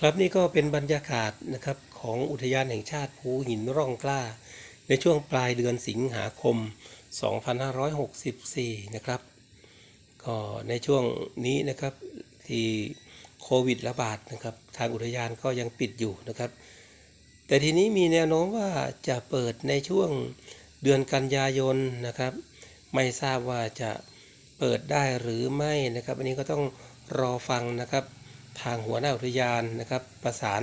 ครับนี่ก็เป็นบรรยากาศนะครับของอุทยานแห่งชาติภูหินร่องกล้า ในช่วงปลายเดือนสิงหาคม 2564 นะครับ ก็ในช่วงนี้นะครับที่โควิดระบาดนะครับ ทางอุทยานก็ยังปิดอยู่นะครับ แต่ทีนี้มีแนวโน้มว่าจะเปิดในช่วงเดือนกันยายนนะครับ ไม่ทราบว่าจะเปิดได้หรือไม่นะครับ อันนี้ก็ต้องรอฟังนะครับ ทางหัวหน้าอุทยานนะครับ ประสาน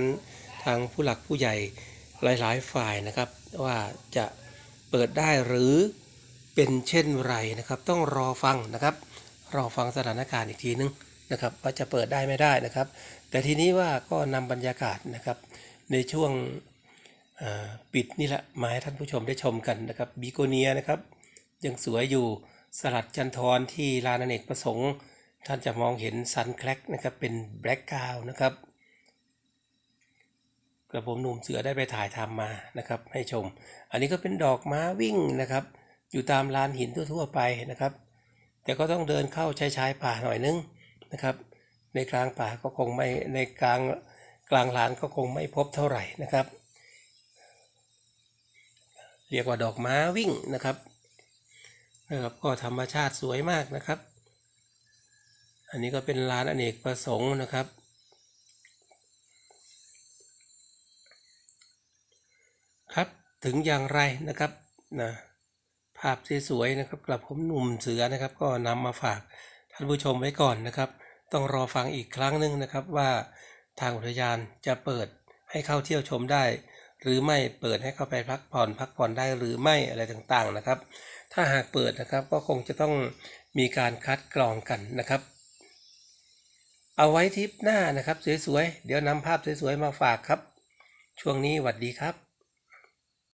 ทางผู้หลักผู้ใหญ่หลายๆฝ่ายนะครับ ว่าจะเปิดได้หรือเป็นเช่นไรนะครับ ต้องรอฟังนะครับ รอฟังสถานการณ์อีกทีนึงนะครับ ว่าจะเปิดได้ไม่ได้นะครับ แต่ทีนี้ว่าก็นำบรรยากาศนะครับ ในช่วงปิดนี่แหละมาให้ท่านผู้ชมได้ชมกันนะครับบีโกเนียนะครับยังสวยอยู่สลัดจันทรที่ลานอเนกประสงค์ ท่านจะมองเห็นซันแคลกนะครับเป็นแบล็กกาวนะครับกระผมหนุ่มเสือได้ไปถ่ายทำมานะครับ ให้ชม อันนี้ก็เป็นดอกม้าวิ่งนะครับ อยู่ตามลานหินทั่วๆไปนะครับ แต่ก็ต้องเดินเข้าชายชายป่าหน่อยนึงนะครับ ในกลางป่าก็คงไม่ในกลางกลางลานก็คงไม่พบเท่าไหร่นะครับ เรียกว่าดอกม้าวิ่งนะครับนะครับก็ธรรมชาติสวยมากนะครับ อันนี้ก็เป็นลานอเนกประสงค์นะครับ ครับถึงอย่างไรนะครับนะภาพสวยๆนะครับกลับผมหนุ่มเสือนะครับ ก็นำมาฝากท่านผู้ชมไว้ก่อนนะครับ ต้องรอฟังอีกครั้งหนึ่งนะครับว่าทางอุทยานจะเปิดให้เข้าเที่ยวชมได้ หรือไม่เปิดให้เข้าไปพักผ่อนพักผ่อนได้หรือไม่อะไรต่างๆนะครับ ถ้าหากเปิดนะครับก็คงจะต้องมีการคัดกรองกันนะครับ เอาไว้ทริปหน้านะครับ สวยๆ เดี๋ยวนำภาพสวยๆ มาฝากครับ ช่วงนี้หวัดดีครับ